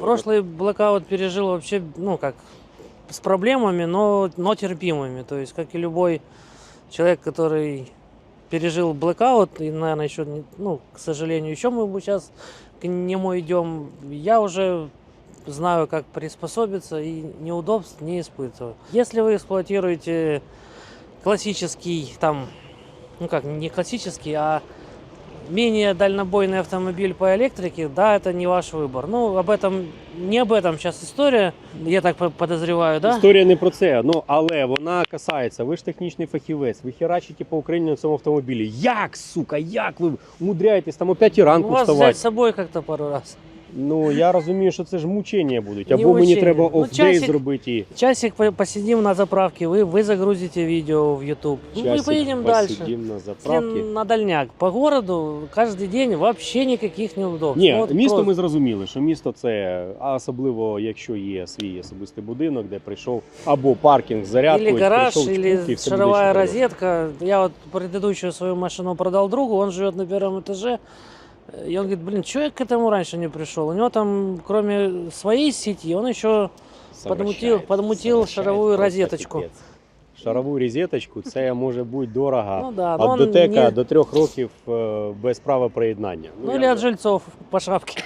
Прошлый блокаут пережил вообще, ну как, с проблемами, но, но терпимыми. То есть, как и любой человек, который пережил блокаут, и, наверное, еще, ну, к сожалению, еще мы сейчас к нему идем, я уже знаю, как приспособиться и неудобств не испытываю. Если вы эксплуатируете классический, там, ну как, не классический, а менее дальнобойный автомобиль по электрике, да, это не ваш выбор. Ну, об этом, не об этом сейчас история, я так по- подозреваю, да? Історія не про це, ну але вона касається. Ви ж технічний фахівець, ви херачите по Україні на цьому автомобілі. Як, сука, як ви умудряєтесь там о 5 Ну, ранку вас взять вставати? с собой как-то пару раз. Ну я розумію, що це ж мучення будуть. Не Або мені мучення. треба Ну, офдей часик- зробити. і Часик по- посидим на заправке, вы, вы загрузите видео в YouTube. Ну, мы часик поедем дальше. посидім на Если заправці. на дальняк. По городу каждый день вообще никаких неудобств. Ні, Ну, вот місто просто. ми зрозуміли, що місто це, а особливо якщо є свій особистий будинок, де прийшов або паркінг з зарядкою, Или гараж, прийшов чпук, і или все шаровая буде чудово. розетка. Я вот предыдущую свою машину продал другу, он живет на первом этаже. И он говорит, блин, что я к этому раньше не пришел? У него там, кроме своей сети, он еще подмутил- подмутил шаровую розеточку. піпець. Шарову розеточку це може бути дорого. ну да, От дотека не- до трьох років е, без права приєднання. Ну, ну или от жильцов по шапке.